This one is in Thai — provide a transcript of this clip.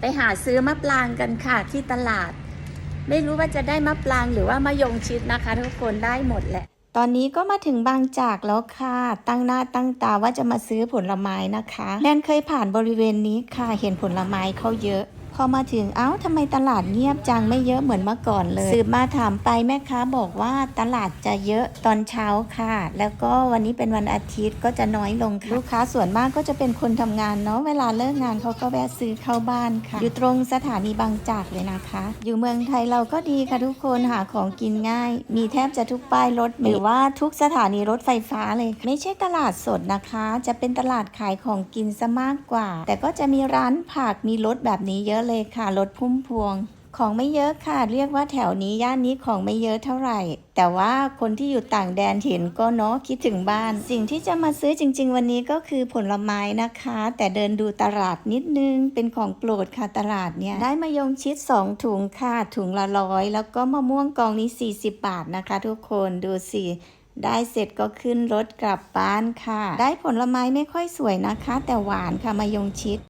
ไปหาซื้อมะปรางกันค่ะที่ตลาด ไม่รู้ว่าจะได้มะปรางหรือว่ามะยงชิดนะคะ ทุกคนได้หมดแหละ ตอนนี้ก็มาถึงบางจากแล้วค่ะ ตั้งหน้าตั้งตาว่าจะมาซื้อผลไม้นะคะแนนเคยผ่านบริเวณนี้ค่ะ เห็นผลไม้เขาเยอะ พอมาถึงเอ้าทำไมตลาดเงียบจังไม่เยอะเหมือนเมื่อก่อนเลย สืบมาถามไปแม่ค้าบอกว่าตลาดจะเยอะตอนเช้าค่ะ แล้วก็วันนี้เป็นวันอาทิตย์ก็จะน้อยลงค่ะลูกค้าส่วนมากก็จะเป็นคนทำงานเนาะเวลาเลิกงานเขาก็แวะซื้อเข้าบ้านค่ะ อยู่ตรงสถานีบางจากเลยนะคะ อยู่เมืองไทยเราก็ดีค่ะทุกคนหาของกินง่าย มีแทบจะทุกป้ายรถหรือว่าทุกสถานีรถไฟฟ้าเลยค่ะไม่ใช่ตลาดสดนะคะ จะเป็นตลาดขายของกินซะมากกว่า แต่ก็จะมีร้านผักมีรถแบบนี้เยอะเลยค่ะรถพุ่มพวง ของไม่เยอะค่ะ เรียกว่าแถวนี้ย่านนี้ของไม่เยอะเท่าไหร่ แต่ว่าคนที่อยู่ต่างแดนเห็นก็เนาะคิดถึงบ้าน สิ่งที่จะมาซื้อจริง ๆ วันนี้ก็คือผลไม้นะคะ แต่เดินดูตลาดนิดนึงเป็นของโปรดค่ะตลาดเนี่ยได้มายงชิด 2 ถุงค่ะถุงละร้อยแล้วก็มะม่วงกองนี้ 40 บาทนะคะ ทุกคนดูสิได้เสร็จก็ขึ้นรถกลับบ้านค่ะ ได้ผลไม้ไม่ค่อยสวยนะคะ แต่หวานค่ะมายงชิด